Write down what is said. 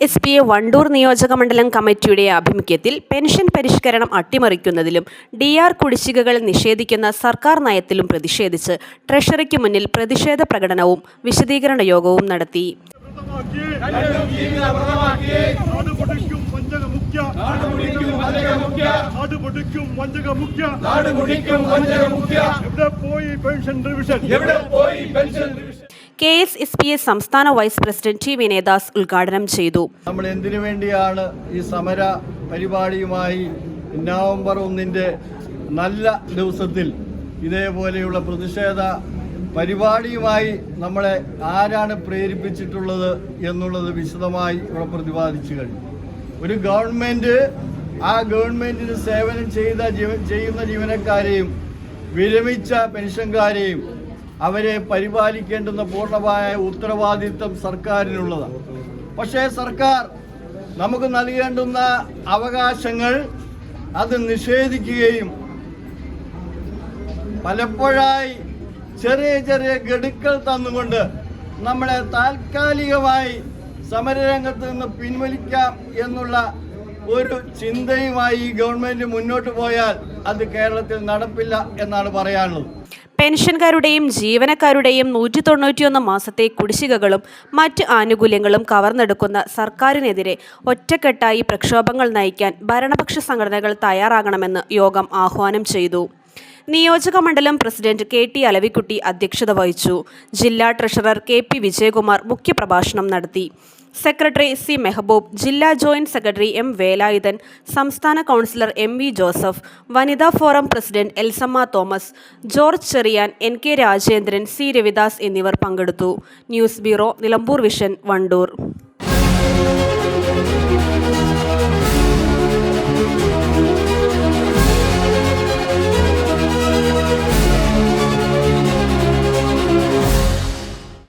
S S P A Wandoor നിയോജക മണ്ഡലം കമ്മിറ്റിയുടെ ആഭിമുഖ്യത്തിൽ പെൻഷൻ പരിഷ്കരണം അട്ടിമറിക്കുന്നതിലും ഡി ആർ കുടിശ്ശികകൾ നിഷേധിക്കുന്ന സർക്കാർ നയത്തിലും പ്രതിഷേധിച്ച് ട്രഷറിക്ക് മുന്നിൽ പ്രതിഷേധ പ്രകടനവും വിശദീകരണ യോഗവും നടത്തി. എവിടെ പോയി പെൻഷൻ റിവിഷൻ? എവിടെ പോയി pension revision? K S S P S സംസ്ഥാന വൈസ് പ്രസിഡന്റ് ടി വിനയദാസ് ഉദ്ഘാടനം ചെയ്തു. നമ്മൾ എന്തിനു വേണ്ടിയാണ് ഈ സമര പരിപാടിയുമായി നവംബർ ഒന്നിന്റെ നല്ല ദിവസത്തിൽ ഇതേപോലെയുള്ള പ്രതിഷേധ പരിപാടിയുമായി നമ്മളെ ആരാണ് പ്രേരിപ്പിച്ചിട്ടുള്ളത് എന്നുള്ളത് വിശദമായി ഇവിടെ പ്രതിപാദിച്ചു കഴിഞ്ഞു. ഒരു ഗവൺമെന്റ് ആ ഗവൺമെന്റിന് സേവനം ചെയ്ത ചെയ്യുന്ന ജീവനക്കാരെയും വിരമിച്ച പെൻഷൻകാരെയും അവരെ പരിപാലിക്കേണ്ടുന്ന പൂർണമായ ഉത്തരവാദിത്വം സർക്കാരിനുള്ളതാണ് പക്ഷേ സർക്കാർ നമുക്ക് നൽകേണ്ടുന്ന അവകാശങ്ങൾ അത് നിഷേധിക്കുകയും പലപ്പോഴായി ചെറിയ ചെറിയ ഗഡുക്കൾ തന്നുകൊണ്ട് നമ്മളെ താൽക്കാലികമായി സമരരംഗത്ത് നിന്ന് പിൻവലിക്കാം എന്നുള്ള ഒരു ചിന്തയുമായി ഈ ഗവൺമെന്റ് മുന്നോട്ട് പോയാൽ അത് കേരളത്തിൽ നടപ്പില്ല എന്നാണ് പറയാനുള്ളത്. പെൻഷൻകാരുടെയും ജീവനക്കാരുടെയും നൂറ്റി തൊണ്ണൂറ്റിയൊന്ന് മാസത്തെ കുടിശ്ശികകളും മറ്റ് ആനുകൂല്യങ്ങളും കവർന്നെടുക്കുന്ന സർക്കാരിനെതിരെ ഒറ്റക്കെട്ടായി പ്രക്ഷോഭങ്ങൾ നയിക്കാൻ ഭരണപക്ഷ സംഘടനകൾ തയ്യാറാകണമെന്ന് യോഗം ആഹ്വാനം ചെയ്തു. നിയോജക മണ്ഡലം പ്രസിഡന്റ് കെ ടി അലവിക്കുട്ടി അധ്യക്ഷത വഹിച്ചു. ജില്ലാ ട്രഷറർ കെ പി വിജയകുമാർ മുഖ്യപ്രഭാഷണം നടത്തി. സെക്രട്ടറി സി മെഹബൂബ് ജില്ലാ ജോയിന്റ് സെക്രട്ടറി എം വേലായുധൻ സംസ്ഥാന കൗൺസിലർ എം വി ജോസഫ് വനിതാ forum president Elsamma Thomas George Cherian N K Rajendran C Ravidas എന്നിവർ പങ്കെടുത്തു. News bureau Nilambur vision Wandoor.